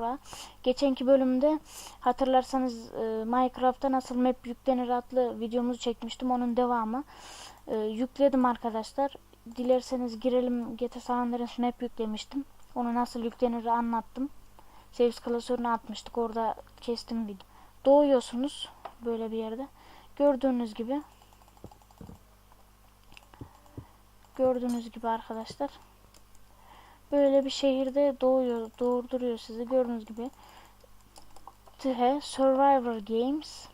bura. Geçenki bölümde hatırlarsanız e, Minecraft'ta nasıl map yüklenir adlı videomuzu çekmiştim. Onun devamı. E, yükledim arkadaşlar. Dilerseniz girelim GTA San Andreas map yüklemiştim. Onu nasıl yüklenir anlattım. Saves klasörüne atmıştık. Orada kestim video. Doğuyorsunuz böyle bir yerde. Gördüğünüz gibi gördüğünüz gibi arkadaşlar böyle bir şehirde doğuyor, doğurduruyor sizi. Gördüğünüz gibi TH Survivor Games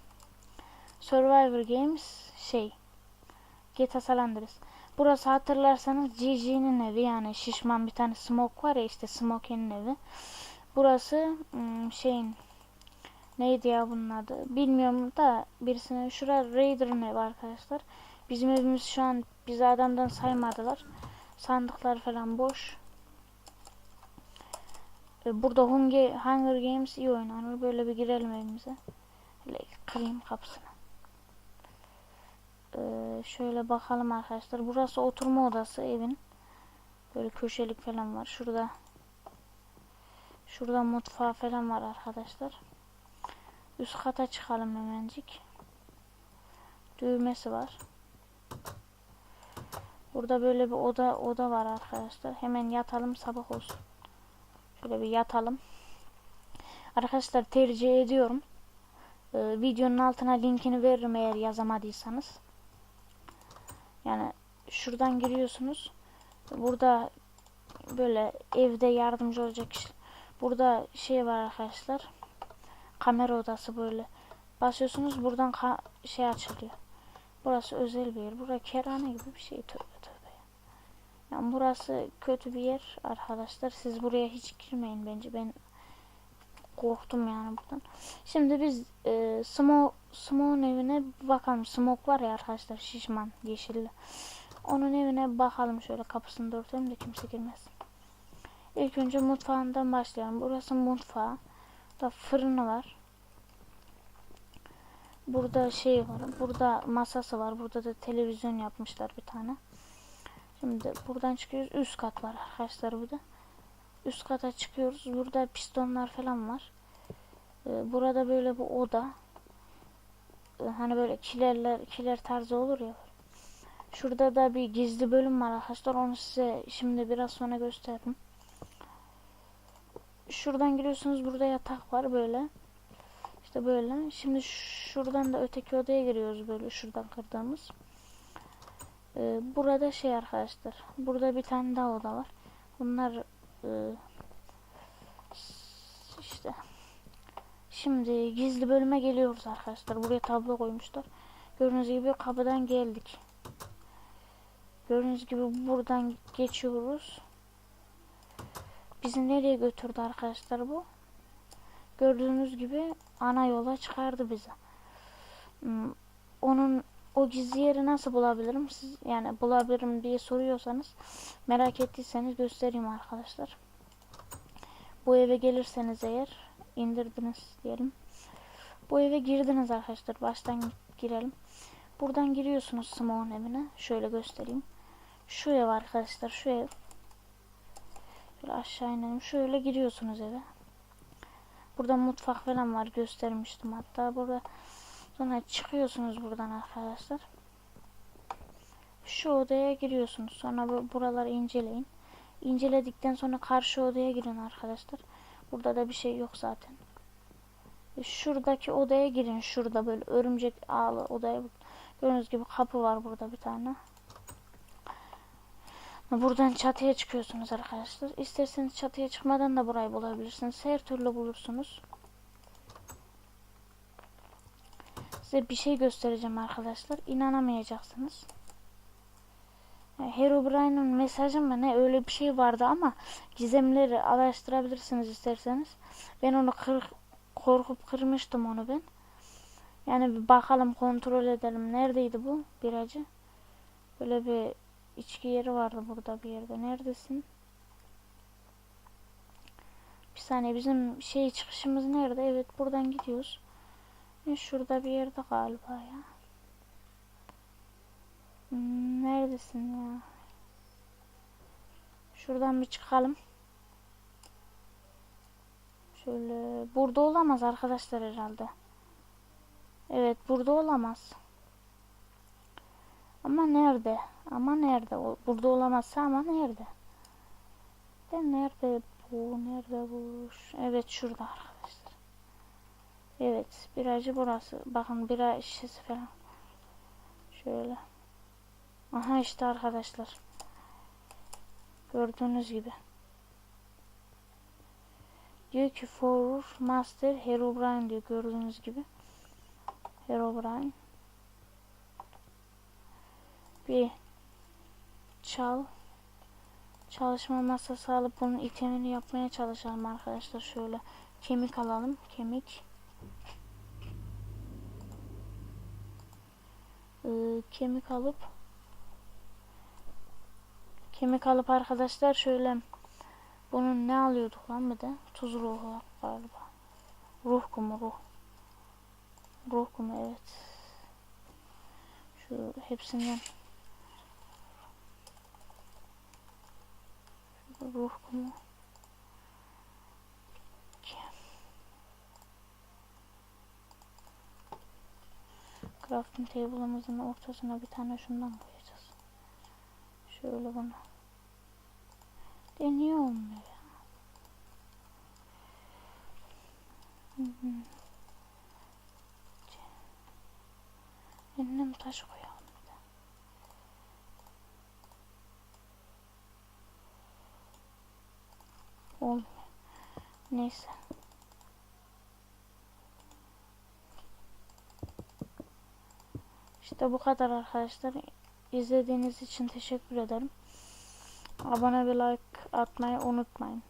Survivor Games şey GTA San Andreas. Burası hatırlarsanız GG'nin evi yani şişman bir tane Smoke var ya işte Smoke'nin evi. Burası ım, şeyin neydi ya bunun adı bilmiyorum da birisine şura Raider'ın evi arkadaşlar. Bizim evimiz şu an bizi adamdan saymadılar. Sandıklar falan boş. Burada Hunger Games iyi oynanır. Böyle bir girelim evimize. Böyle kırayım kapısını. Ee, şöyle bakalım arkadaşlar. Burası oturma odası evin. Böyle köşelik falan var. Şurada Şurada mutfağı falan var arkadaşlar. Üst kata çıkalım hemencik. Düğmesi var. Burada böyle bir oda oda var arkadaşlar. Hemen yatalım sabah olsun. Şöyle bir yatalım. Arkadaşlar tercih ediyorum. Ee, videonun altına linkini veririm eğer yazamadıysanız. Yani şuradan giriyorsunuz. Burada böyle evde yardımcı olacak kişi. Burada şey var arkadaşlar. Kamera odası böyle. Basıyorsunuz buradan şey açılıyor. Burası özel bir yer. Burası kerane gibi bir şey. Tövbe. Yani burası kötü bir yer arkadaşlar. Siz buraya hiç girmeyin bence. Ben korktum yani buradan. Şimdi biz e, Smoke, Smoke'un evine bakalım. Smoke var ya arkadaşlar şişman yeşilli. Onun evine bakalım şöyle kapısını da örtelim de kimse girmesin. İlk önce mutfağından başlayalım. Burası mutfağı. Da fırını var. Burada şey var. Burada masası var. Burada da televizyon yapmışlar bir tane. Şimdi buradan çıkıyoruz. Üst kat var arkadaşlar burada. Üst kata çıkıyoruz. Burada pistonlar falan var. Ee, burada böyle bir oda. Ee, hani böyle kilerler, kiler tarzı olur ya. Şurada da bir gizli bölüm var arkadaşlar. Onu size şimdi biraz sonra gösterdim. Şuradan giriyorsunuz. Burada yatak var böyle. İşte böyle. Şimdi şuradan da öteki odaya giriyoruz böyle şuradan kırdığımız. Ee, burada şey arkadaşlar. Burada bir tane daha oda var. Bunlar e, işte Şimdi gizli bölüme geliyoruz arkadaşlar. Buraya tablo koymuşlar. Gördüğünüz gibi kapıdan geldik. Gördüğünüz gibi buradan geçiyoruz. Bizi nereye götürdü arkadaşlar bu? Gördüğünüz gibi ana yola çıkardı bizi. Hmm, Onun o gizli yeri nasıl bulabilirim? Siz yani bulabilirim diye soruyorsanız merak ettiyseniz göstereyim arkadaşlar. Bu eve gelirseniz eğer indirdiniz diyelim. Bu eve girdiniz arkadaşlar. Baştan girelim. Buradan giriyorsunuz Smoke'un evine. Şöyle göstereyim. Şu ev arkadaşlar. Şu ev. Şöyle aşağı inelim. Şöyle giriyorsunuz eve. Burada mutfak falan var. Göstermiştim hatta. Burada sonra çıkıyorsunuz buradan arkadaşlar. Şu odaya giriyorsunuz. Sonra bu buraları inceleyin. İnceledikten sonra karşı odaya girin arkadaşlar. Burada da bir şey yok zaten. E, Şuradaki odaya girin. Şurada böyle örümcek ağlı odaya. Gördüğünüz gibi kapı var burada bir tane. Buradan çatıya çıkıyorsunuz arkadaşlar. İsterseniz çatıya çıkmadan da burayı bulabilirsiniz. Her türlü bulursunuz. Size bir şey göstereceğim arkadaşlar. İnanamayacaksınız. Herobrine'ın mesajı mı ne öyle bir şey vardı ama gizemleri araştırabilirsiniz isterseniz. Ben onu kır, korkup kırmıştım onu ben. Yani bir bakalım kontrol edelim. Neredeydi bu biracı? Böyle bir içki yeri vardı burada bir yerde. Neredesin? Bir saniye bizim şey çıkışımız nerede? Evet buradan gidiyoruz. Şurada bir yerde galiba ya. Hmm, Neredesin ya? Şuradan bir çıkalım. Şöyle burada olamaz arkadaşlar herhalde. Evet burada olamaz. Ama nerede? Ama nerede? Burada olamazsa ama nerede? De nerede bu? Nerede bu? Evet şurada arkadaşlar. Evet biracı burası. Bakın bira şişesi falan. Şöyle. Aha işte arkadaşlar. Gördüğünüz gibi. Diyor ki for master Herobrine diyor gördüğünüz gibi. Herobrine. Bir çal çalışma masası alıp bunun itemini yapmaya çalışalım arkadaşlar. Şöyle kemik alalım. Kemik. Ee, kemik alıp kemik alıp arkadaşlar şöyle bunun ne alıyorduk lan bir de? Tuz ruhu galiba. Ruh kumu ruh. Ruh kumu evet. Şu hepsinden ruh kumu. Crafting table'ımızın ortasına bir tane şundan koyacağız. Şöyle bunu. Deniyor olmuyor ya. Hı hı. Önüne mi taş koyalım de? Olmuyor. Neyse. İşte bu kadar arkadaşlar. İzlediğiniz için teşekkür ederim. Abone ve like atmayı unutmayın.